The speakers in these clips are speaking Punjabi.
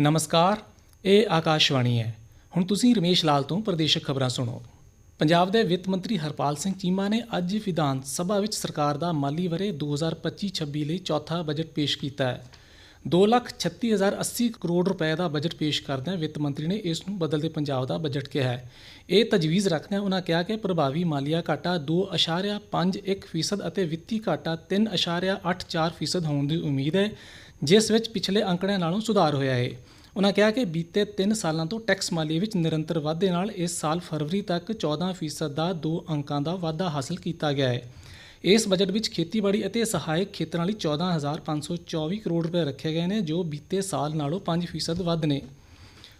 ਨਮਸਕਾਰ ਇਹ ਆਕਾਸ਼ਵਾਣੀ ਹੈ। ਹੁਣ ਤੁਸੀਂ ਰਮੇਸ਼ ਲਾਲ ਤੋਂ ਪ੍ਰਦੇਸ਼ਕ ਖਬਰਾਂ ਸੁਣੋ। ਪੰਜਾਬ ਦੇ ਵਿੱਤ ਮੰਤਰੀ ਹਰਪਾਲ ਸਿੰਘ ਚੀਮਾ ਨੇ ਅੱਜ ਵਿਧਾਨ ਸਭਾ ਵਿੱਚ ਸਰਕਾਰ ਦਾ ਮਾਲੀ ਵਰੇ 2025-26 ਲਈ ਚੌਥਾ ਬਜਟ ਪੇਸ਼ ਕੀਤਾ ਹੈ। 2,36,080 ਕਰੋੜ ਰੁਪਏ ਦਾ ਬਜਟ ਪੇਸ਼ ਕਰਦਿਆਂ ਵਿੱਤ ਮੰਤਰੀ ਨੇ ਇਸ ਨੂੰ ਬਦਲਦੇ ਪੰਜਾਬ ਦਾ ਬਜਟ ਕਿਹਾ ਹੈ। ਇਹ ਤਜਵੀਜ਼ ਰੱਖਦਿਆਂ ਉਹਨਾਂ ਕਿਹਾ ਕਿ ਪ੍ਰਭਾਵੀ ਮਾਲੀਆ ਘਾਟਾ 2.51% ਫੀਸਦ ਅਤੇ ਵਿੱਤੀ ਘਾਟਾ 3.84% ਫੀਸਦ ਹੋਣ ਦੀ ਉਮੀਦ ਹੈ ਜਿਸ ਵਿੱਚ ਪਿਛਲੇ ਅੰਕੜਿਆਂ ਨਾਲੋਂ ਸੁਧਾਰ ਹੋਇਆ ਹੈ। ਉਹਨਾਂ ਕਿਹਾ ਕਿ ਬੀਤੇ 3 ਸਾਲਾਂ ਤੋਂ ਟੈਕਸ ਮਾਲੀਏ ਵਿੱਚ ਨਿਰੰਤਰ ਵਾਧੇ ਨਾਲ ਇਸ ਸਾਲ ਫਰਵਰੀ ਤੱਕ 14% ਦਾ 2 ਅੰਕਾਂ ਦਾ ਵਾਧਾ ਹਾਸਲ ਕੀਤਾ ਗਿਆ ਹੈ। ਇਸ ਬਜਟ ਵਿੱਚ ਖੇਤੀਬਾੜੀ ਅਤੇ ਸਹਾਇਕ ਖੇਤਰਾਂ ਲਈ 14524 ਕਰੋੜ ਰੁਪਏ ਰੱਖੇ ਗਏ ਨੇ, ਜੋ ਬੀਤੇ ਸਾਲ ਨਾਲੋਂ 5% ਵੱਧ ਨੇ।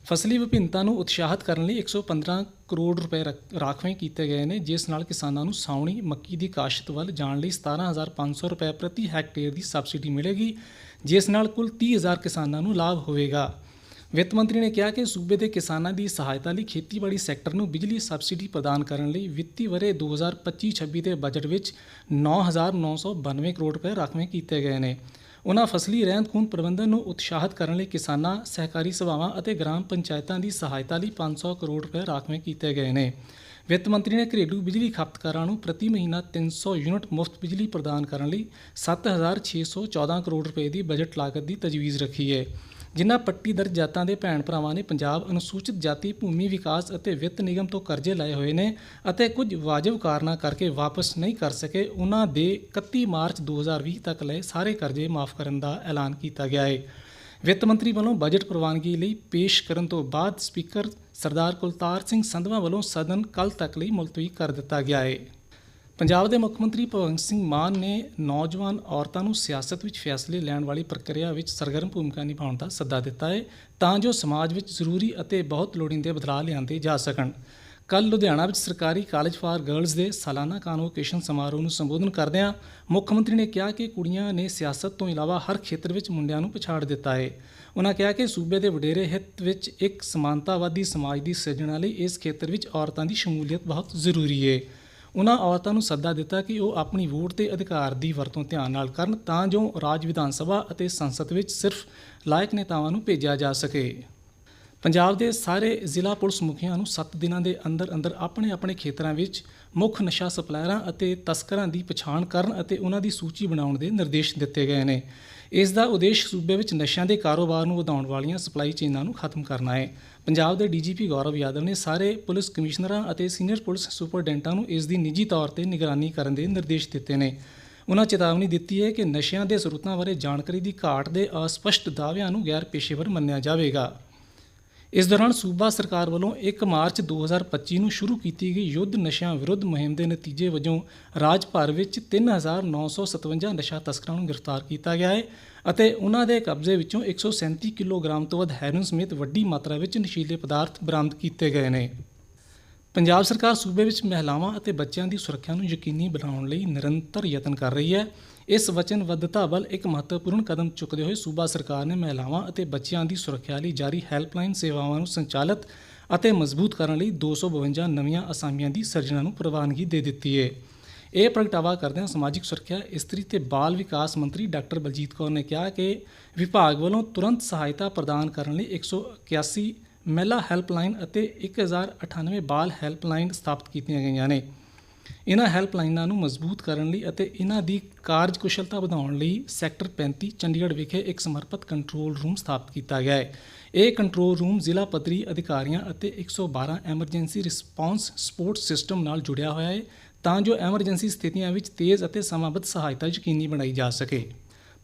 ਫਸਲੀ ਵਿਭਿੰਨਤਾ ਨੂੰ ਉਤਸ਼ਾਹਿਤ ਕਰਨ ਲਈ 115 ਕਰੋੜ ਰੁਪਏ ਰੱਖ- ਰਾਖਵੇਂ ਕੀਤੇ ਗਏ ਨੇ, ਜਿਸ ਨਾਲ ਕਿਸਾਨਾਂ ਨੂੰ ਸਾਉਣੀ, ਮੱਕੀ ਦੀ ਕਾਸ਼ਤ ਵੱਲ ਜਾਣ ਲਈ 17500 ਰੁਪਏ ਪ੍ਰਤੀ ਹੈਕਟੇਅਰ ਦੀ ਸਬਸਿਡੀ ਮਿਲੇਗੀ, ਜਿਸ ਨਾਲ ਕੁੱਲ 30000 ਕਿਸਾਨਾਂ ਨੂੰ ਲਾਭ ਹੋਵੇਗਾ। ਵਿੱਤ ਮੰਤਰੀ ਨੇ ਕਿਹਾ ਕਿ ਸੂਬੇ ਦੇ ਕਿਸਾਨਾਂ ਦੀ ਸਹਾਇਤਾ ਲਈ ਖੇਤੀਬਾੜੀ ਸੈਕਟਰ ਨੂੰ ਬਿਜਲੀ ਸਬਸਿਡੀ ਪ੍ਰਦਾਨ ਕਰਨ ਲਈ ਵਿੱਤੀ ਵਰੇ 2025-26 ਦੇ ਬਜਟ ਵਿੱਚ 9992 ਕਰੋੜ ਰੁਪਏ ਰਾਖਵੇਂ ਕੀਤੇ ਗਏ ਨੇ। ਉਹਨਾਂ ਫਸਲੀ ਰਹਿੰਦ ਖੂੰਹਦ ਪ੍ਰਬੰਧਨ ਨੂੰ ਉਤਸ਼ਾਹਿਤ ਕਰਨ ਲਈ ਕਿਸਾਨਾਂ, ਸਹਿਕਾਰੀ ਸਭਾਵਾਂ ਅਤੇ ਗ੍ਰਾਮ ਪੰਚਾਇਤਾਂ ਦੀ ਸਹਾਇਤਾ ਲਈ 500 ਕਰੋੜ ਰੁਪਏ ਰਾਖਵੇਂ ਕੀਤੇ ਗਏ ਨੇ। ਵਿੱਤ ਮੰਤਰੀ ਨੇ ਘਰੇਲੂ ਬਿਜਲੀ ਖਪਤਕਾਰਾਂ ਨੂੰ ਪ੍ਰਤੀ ਮਹੀਨਾ 300 ਯੂਨਿਟ ਮੁਫਤ ਬਿਜਲੀ ਪ੍ਰਦਾਨ ਕਰਨ ਲਈ 7614 ਕਰੋੜ ਰੁਪਏ ਦੀ ਬਜਟ ਲਾਗਤ ਦੀ ਤਜਵੀਜ਼ ਰੱਖੀ ਹੈ। ਜਿਨ੍ਹਾਂ ਪੱਟੀਦਰ ਜਾਤਾਂ ਦੇ ਭੈਣ ਭਰਾਵਾਂ ਨੇ ਪੰਜਾਬ ਅਨੁਸੂਚਿਤ ਜਾਤੀ ਭੂਮੀ ਵਿਕਾਸ ਅਤੇ ਵਿੱਤ ਨਿਗਮ ਤੋਂ ਕਰਜ਼ੇ ਲਏ ਹੋਏ ਨੇ ਅਤੇ ਕੁਝ ਵਾਜਬ ਕਾਰਨਾਂ ਕਰਕੇ ਵਾਪਸ ਨਹੀਂ ਕਰ ਸਕੇ, ਉਹਨਾਂ ਦੇ 31 ਮਾਰਚ 2020 ਤੱਕ ਲਏ ਸਾਰੇ ਕਰਜ਼ੇ ਮਾਫ ਕਰਨ ਦਾ ਐਲਾਨ ਕੀਤਾ ਗਿਆ ਹੈ ਵਿੱਤ ਮੰਤਰੀ ਵੱਲੋਂ ਬਜਟ ਪ੍ਰਵਾਨਗੀ ਲਈ ਪੇਸ਼ ਕਰਨ ਤੋਂ ਬਾਅਦ ਸਪੀਕਰ ਸਰਦਾਰ ਕੁਲਤਾਰ ਸਿੰਘ ਸੰਧਵਾ ਵੱਲੋਂ ਸਦਨ ਕੱਲ ਤੱਕ ਲਈ ਮੁਲਤਵੀ ਕਰ ਦਿੱਤਾ ਗਿਆ ਹੈ ਪੰਜਾਬ ਦੇ ਮੁੱਖ ਮੰਤਰੀ ਭਗਵੰਤ ਸਿੰਘ ਮਾਨ ਨੇ ਨੌਜਵਾਨ ਔਰਤਾਂ ਨੂੰ ਸਿਆਸਤ ਵਿੱਚ ਫੈਸਲੇ ਲੈਣ ਵਾਲੀ ਪ੍ਰਕਿਰਿਆ ਵਿੱਚ ਸਰਗਰਮ ਭੂਮਿਕਾ ਨਿਭਾਉਣ ਦਾ ਸੱਦਾ ਦਿੱਤਾ ਹੈ ਤਾਂ ਜੋ ਸਮਾਜ ਵਿੱਚ ਜ਼ਰੂਰੀ ਅਤੇ ਬਹੁਤ ਲੋੜੀਂਦੇ ਬਦਲਾਅ ਲਿਆਂਦੇ ਜਾ ਸਕਣ। ਕੱਲ ਲੁਧਿਆਣਾ ਵਿੱਚ ਸਰਕਾਰੀ ਕਾਲਜ ਫਾਰ ਗਰਲਜ਼ ਦੇ ਸਾਲਾਨਾ ਕਾਨਵੋਕੇਸ਼ਨ ਸਮਾਰੋਹ ਨੂੰ ਸੰਬੋਧਨ ਕਰਦਿਆਂ ਮੁੱਖ ਮੰਤਰੀ ਨੇ ਕਿਹਾ ਕਿ ਕੁੜੀਆਂ ਨੇ ਸਿਆਸਤ ਤੋਂ ਇਲਾਵਾ ਹਰ ਖੇਤਰ ਵਿੱਚ ਮੁੰਡਿਆਂ ਨੂੰ ਪਛਾੜ ਦਿੱਤਾ ਹੈ। ਉਹਨਾਂ ਕਿਹਾ ਕਿ ਸੂਬੇ ਦੇ ਵਡੇਰੇ ਹਿੱਤ ਵਿੱਚ ਇੱਕ ਸਮਾਨਤਾਵਾਦੀ ਸਮਾਜ ਦੀ ਸਿਰਜਣਾ ਲਈ ਇਸ ਖੇਤਰ ਵਿੱਚ ਔਰਤਾਂ ਦੀ ਸ਼ਮੂਲੀਅਤ ਬਹੁਤ ਜ਼ਰੂਰੀ ਹੈ। ਉਹਨਾਂ ਔਰਤਾਂ ਨੂੰ ਸੱਦਾ ਦਿੱਤਾ ਕਿ ਉਹ ਆਪਣੀ ਵੋਟ ਦੇ ਅਧਿਕਾਰ ਦੀ ਵਰਤੋਂ ਧਿਆਨ ਨਾਲ ਕਰਨ ਤਾਂ ਜੋ ਰਾਜ ਵਿਧਾਨ ਸਭਾ ਅਤੇ ਸੰਸਦ ਵਿੱਚ ਸਿਰਫ ਲਾਇਕ ਨੇਤਾਵਾਂ ਨੂੰ ਭੇਜਿਆ ਜਾ ਸਕੇ। ਪੰਜਾਬ ਦੇ ਸਾਰੇ ਜ਼ਿਲ੍ਹਾ ਪੁਲਿਸ ਮੁਖੀਆਂ ਨੂੰ 7 ਦਿਨਾਂ ਦੇ ਅੰਦਰ ਅੰਦਰ ਆਪਣੇ ਆਪਣੇ ਖੇਤਰਾਂ ਵਿੱਚ ਮੁੱਖ ਨਸ਼ਾ ਸਪਲਾਇਰਾਂ ਅਤੇ ਤਸਕਰਾਂ ਦੀ ਪਛਾਣ ਕਰਨ ਅਤੇ ਉਹਨਾਂ ਦੀ ਸੂਚੀ ਬਣਾਉਣ ਦੇ ਨਿਰਦੇਸ਼ ਦਿੱਤੇ ਗਏ ਨੇ। ਇਸ ਦਾ ਉਦੇਸ਼ ਸੂਬੇ ਵਿੱਚ ਨਸ਼ਿਆਂ ਦੇ ਕਾਰੋਬਾਰ ਨੂੰ ਵਧਾਉਣ ਵਾਲੀਆਂ ਸਪਲਾਈ ਚੇਨਾਂ ਨੂੰ ਖਤਮ ਕਰਨਾ ਹੈ। ਪੰਜਾਬ ਦੇ ਡੀਜੀਪੀ ਗੌਰਵ ਯਾਦਵ ਨੇ ਸਾਰੇ ਪੁਲਿਸ ਕਮਿਸ਼ਨਰਾਂ ਅਤੇ ਸੀਨੀਅਰ ਪੁਲਿਸ ਸੁਪਰਡੈਂਟਾਂ ਨੂੰ ਇਸ ਦੀ ਨਿੱਜੀ ਤੌਰ ਤੇ ਨਿਗਰਾਨੀ ਕਰਨ ਦੇ ਨਿਰਦੇਸ਼ ਦਿੱਤੇ ਨੇ। ਉਹਨਾਂ ਚੇਤਾਵਨੀ ਦਿੱਤੀ ਹੈ ਕਿ ਨਸ਼ਿਆਂ ਦੇ ਸਰੋਤਾਂ ਬਾਰੇ ਜਾਣਕਾਰੀ ਦੀ ਘਾਟ ਦੇ ਅਸਪਸ਼ਟ ਦਾਅਵਿਆਂ ਨੂੰ ਗੈਰ ਪੇਸ਼ੇਵਰ ਮੰਨਿਆ ਜਾਵੇਗਾ। ਇਸ ਦੌਰਾਨ ਸੂਬਾ ਸਰਕਾਰ ਵੱਲੋਂ 1 ਮਾਰਚ 2025 ਨੂੰ ਸ਼ੁਰੂ ਕੀਤੀ ਗਈ ਯੁੱਧ ਨਸ਼ਿਆਂ ਵਿਰੁੱਧ ਮੁਹਿੰਮ ਦੇ ਨਤੀਜੇ ਵਜੋਂ ਰਾਜ ਭਰ ਵਿੱਚ 3957 ਨਸ਼ਾ ਤਸਕਰਾਂ ਨੂੰ ਗ੍ਰਿਫਤਾਰ ਕੀਤਾ ਗਿਆ ਹੈ ਅਤੇ ਉਹਨਾਂ ਦੇ ਕਬਜ਼ੇ ਵਿੱਚੋਂ 137 ਕਿਲੋਗ੍ਰਾਮ ਤੋਂ ਵੱਧ ਹੈਰੋਇਨ ਸਮੇਤ ਵੱਡੀ ਮਾਤਰਾ ਵਿੱਚ ਨਸ਼ੀਲੇ ਪਦਾਰਥ ਬਰਾਮਦ ਕੀਤੇ ਗਏ ਨੇ। ਪੰਜਾਬ ਸਰਕਾਰ ਸੂਬੇ ਵਿੱਚ ਮਹਿਲਾਵਾਂ ਅਤੇ ਬੱਚਿਆਂ ਦੀ ਸੁਰੱਖਿਆ ਨੂੰ ਯਕੀਨੀ ਬਣਾਉਣ ਲਈ ਨਿਰੰਤਰ ਯਤਨ ਕਰ ਰਹੀ ਹੈ। ਇਸ ਵਚਨਬੱਧਤਾ ਵੱਲ ਇੱਕ ਮਹੱਤਵਪੂਰਨ ਕਦਮ ਚੁੱਕਦੇ ਹੋਏ ਸੂਬਾ ਸਰਕਾਰ ਨੇ ਮਹਿਲਾਵਾਂ ਅਤੇ ਬੱਚਿਆਂ ਦੀ ਸੁਰੱਖਿਆ ਲਈ ਜਾਰੀ ਹੈਲਪਲਾਈਨ ਸੇਵਾਵਾਂ ਨੂੰ ਸੰਚਾਲਿਤ ਅਤੇ ਮਜ਼ਬੂਤ ਕਰਨ ਲਈ 252 ਨਵੀਆਂ ਅਸਾਮੀਆਂ ਦੀ ਸਿਰਜਣਾ ਨੂੰ ਪ੍ਰਵਾਨਗੀ ਦੇ ਦਿੱਤੀ ਹੈ। ਇਹ ਪ੍ਰਗਟਾਵਾ ਕਰਦਿਆਂ ਸਮਾਜਿਕ ਸੁਰੱਖਿਆ, ਇਸਤਰੀ ਤੇ ਬਾਲ ਵਿਕਾਸ ਮੰਤਰੀ ਡਾਕਟਰ ਬਲਜੀਤ ਕੌਰ ਨੇ ਕਿਹਾ ਕਿ ਵਿਭਾਗ ਵੱਲੋਂ ਤੁਰੰਤ ਸਹਾਇਤਾ ਪ੍ਰਦਾਨ ਕਰਨ ਲਈ 181 ਮਹਿਲਾ ਹੈਲਪਲਾਈਨ ਅਤੇ 1098 ਬਾਲ ਹੈਲਪਲਾਈਨ ਸਥਾਪਿਤ ਕੀਤੀਆਂ ਗਈਆਂ ਨੇ। ਇਹਨਾਂ ਹੈਲਪਲਾਈਨਾਂ ਨੂੰ ਮਜ਼ਬੂਤ ਕਰਨ ਲਈ ਅਤੇ ਇਹਨਾਂ ਦੀ ਕਾਰਜਕੁਸ਼ਲਤਾ ਵਧਾਉਣ ਲਈ ਸੈਕਟਰ 35 ਚੰਡੀਗੜ੍ਹ ਵਿਖੇ ਇੱਕ ਸਮਰਪਿਤ ਕੰਟਰੋਲ ਰੂਮ ਸਥਾਪਿਤ ਕੀਤਾ ਗਿਆ ਹੈ। ਇਹ ਕੰਟਰੋਲ ਰੂਮ ਜ਼ਿਲ੍ਹਾ ਪੱਧਰੀ ਅਧਿਕਾਰੀਆਂ ਅਤੇ 112 ਐਮਰਜੈਂਸੀ ਰਿਸਪਾਂਸ ਸਪੋਰਟ ਸਿਸਟਮ ਨਾਲ ਜੁੜਿਆ ਹੋਇਆ ਹੈ, ਤਾਂ ਜੋ ਐਮਰਜੈਂਸੀ ਸਥਿਤੀਆਂ ਵਿੱਚ ਤੇਜ਼ ਅਤੇ ਸਮਾਂਬੱਧ ਸਹਾਇਤਾ ਯਕੀਨੀ ਬਣਾਈ ਜਾ ਸਕੇ।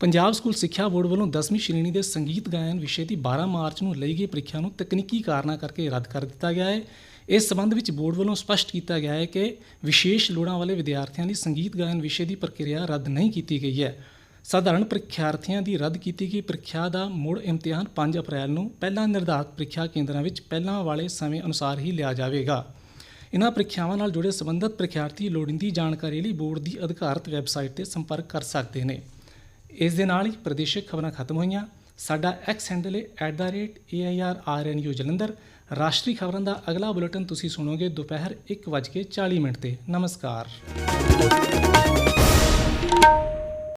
ਪੰਜਾਬ ਸਕੂਲ ਸਿੱਖਿਆ ਬੋਰਡ ਵੱਲੋਂ 10ਵੀਂ ਸ਼੍ਰੇਣੀ ਦੇ ਸੰਗੀਤ ਗਾਇਨ ਵਿਸ਼ੇ ਦੀ 12 ਮਾਰਚ ਨੂੰ ਲਈ ਗਈ ਪ੍ਰੀਖਿਆ ਨੂੰ ਤਕਨੀਕੀ ਕਾਰਨਾਂ ਕਰਕੇ ਰੱਦ ਕਰ ਦਿੱਤਾ ਗਿਆ ਹੈ। ਇਸ ਸਬੰਧ ਵਿੱਚ ਬੋਰਡ ਵੱਲੋਂ ਸਪਸ਼ਟ ਕੀਤਾ ਗਿਆ ਹੈ ਕਿ ਵਿਸ਼ੇਸ਼ ਲੋੜਾਂ ਵਾਲੇ ਵਿਦਿਆਰਥੀਆਂ ਲਈ ਸੰਗੀਤ ਗਾਇਨ ਵਿਸ਼ੇ ਦੀ ਪ੍ਰਕਿਰਿਆ ਰੱਦ ਨਹੀਂ ਕੀਤੀ ਗਈ ਹੈ। ਸਾਧਾਰਣ ਪ੍ਰੀਖਿਆਰਥੀਆਂ ਦੀ ਰੱਦ ਕੀਤੀ ਗਈ ਪ੍ਰੀਖਿਆ ਦਾ ਮੁੜ ਇਮਤਿਹਾਨ 5 ਅਪ੍ਰੈਲ ਨੂੰ ਪਹਿਲਾਂ ਨਿਰਧਾਰਤ ਪ੍ਰੀਖਿਆ ਕੇਂਦਰਾਂ ਵਿੱਚ ਪਹਿਲਾਂ ਵਾਲੇ ਸਮੇਂ ਅਨੁਸਾਰ ਹੀ ਲਿਆ ਜਾਵੇਗਾ। ਇਨ੍ਹਾਂ ਪ੍ਰੀਖਿਆਵਾਂ ਨਾਲ ਜੁੜੇ ਸੰਬੰਧਿਤ ਪ੍ਰੀਖਿਆਰਥੀ ਲੋੜੀਂਦੀ ਜਾਣਕਾਰੀ ਲਈ ਬੋਰਡ ਦੀ ਅਧਿਕਾਰਤ ਵੈਬਸਾਈਟ ਤੇ ਸੰਪਰਕ ਕਰ ਸਕਦੇ ਨੇ। ਇਸ ਦੇ ਨਾਲ ਹੀ ਪ੍ਰਦੇਸ਼ਿਕ ਖਬਰਾਂ ਖਤਮ ਹੋਈਆਂ। ਸਾਡਾ ਐਕਸ ਹੈਂਡਲ ਹੈ @airrnu ਜਲੰਧਰ। ਰਾਸ਼ਟਰੀ ਖਬਰਾਂ ਦਾ ਅਗਲਾ ਬੁਲੇਟਿਨ ਤੁਸੀਂ ਸੁਣੋਗੇ ਦੁਪਹਿਰ 1:40 ਮਿੰਟ ਤੇ। ਨਮਸਕਾਰ।